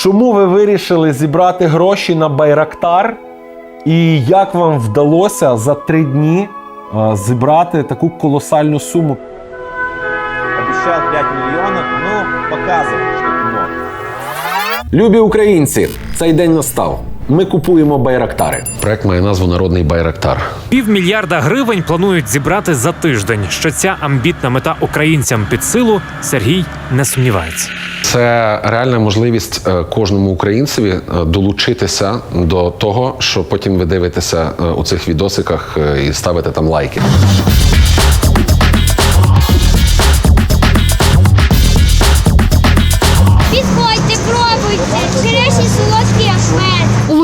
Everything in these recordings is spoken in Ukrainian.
чому ви вирішили зібрати гроші на Байрактар? І як вам вдалося за три дні е, зібрати таку колосальну суму? Обіцяв 5 мільйонів, ну, показує, що мог. Любі українці, цей день настав. Ми купуємо байрактари. Проект має назву Народний Байрактар. Півмільярда гривень планують зібрати за тиждень. Що ця амбітна мета українцям під силу, Сергій не сумнівається. Це реальна можливість е, кожному українцеві е, долучитися до того, що потім ви дивитеся е, у цих відосиках і ставите там лайки.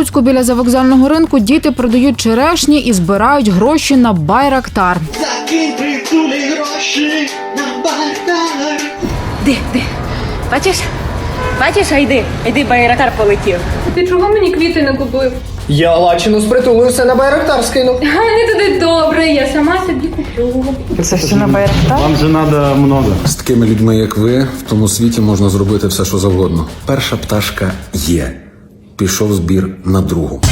Луцьку біля завокзального ринку діти продають черешні і збирають гроші на байрактар. Закинь притули гроші на бартер. Де, де? Бачиш? Бачиш, а йди, йди, байрактар полетів. Ти чого мені квіти не купив? Я лачину спритулився на байрактар скинув. А не туди добре, я сама собі куплю. Це все на байрактар? Вам же надо много. З такими людьми, як ви, в тому світі можна зробити все, що завгодно. Перша пташка є. Пішов збір на другу.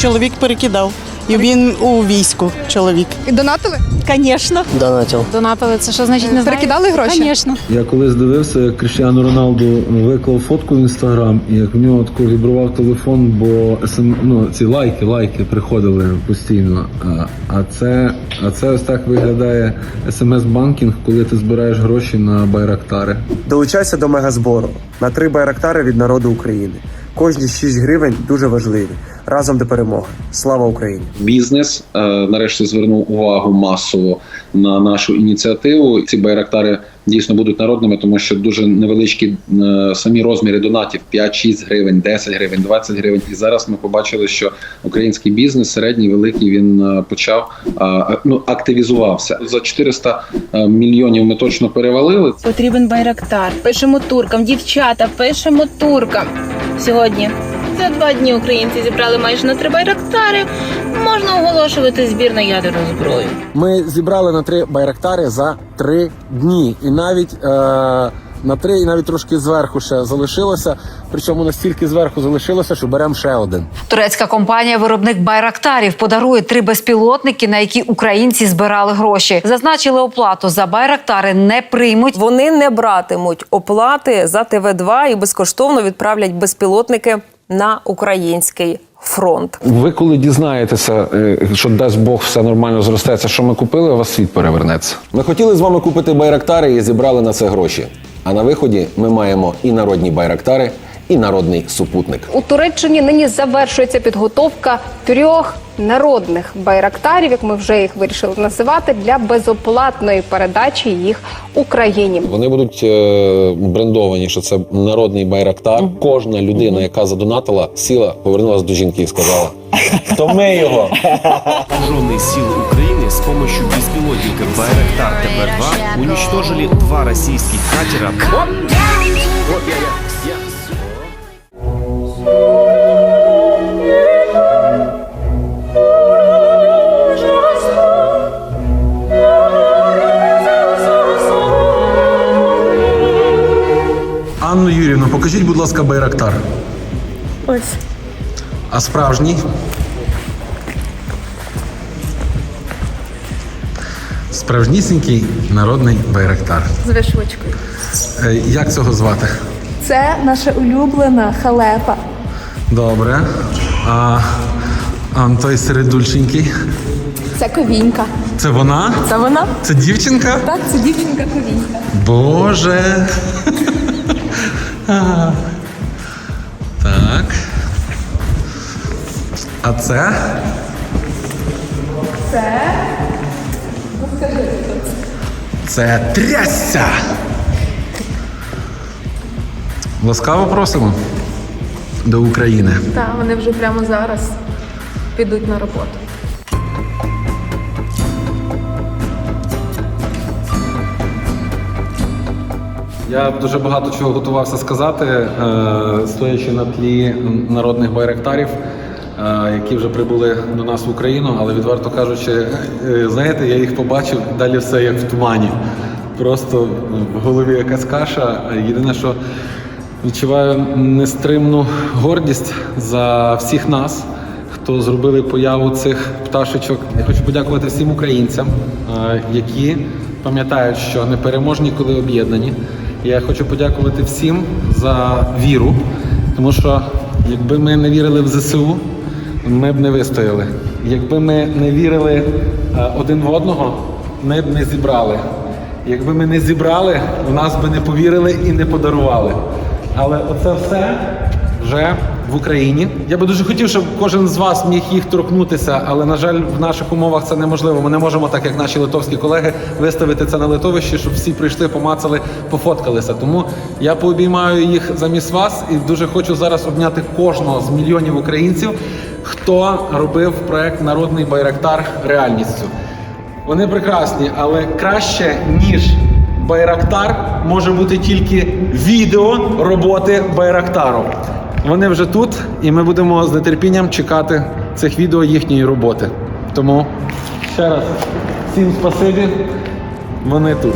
Чоловік перекидав. І він у війську. Чоловік. І донатили? Звісно. Донатів. Донатили це що значить не Перекидали гроші? Звісно. Я колись дивився, як Кріштіану Роналду виклав фотку в інстаграм, і як в нього тако вібрував телефон, бо СМ, ну, ці лайки, лайки приходили постійно. А, а це, а це ось так виглядає смс-банкінг, коли ти збираєш гроші на байрактари. Долучайся до мегазбору на три байрактари від народу України. Кожні 6 гривень дуже важливі. Разом до перемоги. Слава Україні! Бізнес е, нарешті звернув увагу масово на нашу ініціативу. Ці байрактари дійсно будуть народними, тому що дуже невеличкі е, самі розміри донатів 5-6 гривень, 10 гривень, 20 гривень. І зараз ми побачили, що український бізнес, середній, великий, він е, почав е, ну активізувався за 400 е, мільйонів. Ми точно перевалили. Потрібен байрактар. Пишемо туркам, дівчата, пишемо туркам. Сьогодні за два дні українці зібрали майже на три байрактари. Можна оголошувати збір на ядерну зброю. Ми зібрали на три байрактари за три дні. І навіть е, на три, і навіть трошки зверху ще залишилося. Причому настільки зверху залишилося, що беремо ще один. Турецька компанія виробник байрактарів подарує три безпілотники, на які українці збирали гроші. Зазначили оплату за байрактари не приймуть. Вони не братимуть оплати за ТВ2 і безкоштовно відправлять безпілотники на український фронт. Ви коли дізнаєтеся, е, що дасть Бог все нормально зростеться, що ми купили, у вас світ перевернеться. Ми хотіли з вами купити байрактари і зібрали на це гроші. А на виході ми маємо і народні байрактари, і народний супутник. У Туреччині нині завершується підготовка трьох народних байрактарів, як ми вже їх вирішили називати, для безоплатної передачі їх Україні. Вони будуть е, брендовані, що це народний байрактар. Кожна людина, яка задонатила, сіла, повернулася до жінки і сказала: То мы его. Вооруженные силы Украины с помощью беспилотника Байрактар ТБ-2 уничтожили два российских катера. Анну Юрівну, покажіть, будь ласка, байрактар. Ось. А справжній? Справжнісінький народний байрактар. З вишвочкою. Е, Як цього звати? Це наша улюблена халепа. Добре. А, а той середульшенький. Це ковінька. Це вона? Це вона? Це дівчинка? Так, це дівчинка ковінька. Боже. Так. А це? Це Це трясся. Ласкаво просимо до України. Так, вони вже прямо зараз підуть на роботу. Я дуже багато чого готувався сказати, е, стоячи на тлі народних байрактарів, е, які вже прибули до нас в Україну, але відверто кажучи, е, знаєте, я їх побачив, далі все як в тумані. просто в голові якась каша. Єдине, що відчуваю нестримну гордість за всіх нас, хто зробили появу цих пташечок. Я хочу подякувати всім українцям, які пам'ятають, що непереможні, коли об'єднані. Я хочу подякувати всім за віру, тому що якби ми не вірили в ЗСУ, ми б не вистояли. Якби ми не вірили е, один в одного, ми б не зібрали. Якби ми не зібрали, в нас би не повірили і не подарували. Але оце все вже в Україні. Я би дуже хотів, щоб кожен з вас міг їх торкнутися, але на жаль, в наших умовах це неможливо. Ми не можемо, так як наші литовські колеги, виставити це на литовищі, щоб всі прийшли, помацали, пофоткалися. Тому я пообіймаю їх замість вас і дуже хочу зараз обняти кожного з мільйонів українців, хто робив проект Народний Байрактар реальністю. Вони прекрасні, але краще ніж Байрактар може бути тільки відео роботи Байрактару. Вони вже тут, і ми будемо з нетерпінням чекати цих відео їхньої роботи. Тому ще раз всім спасибі. Вони тут.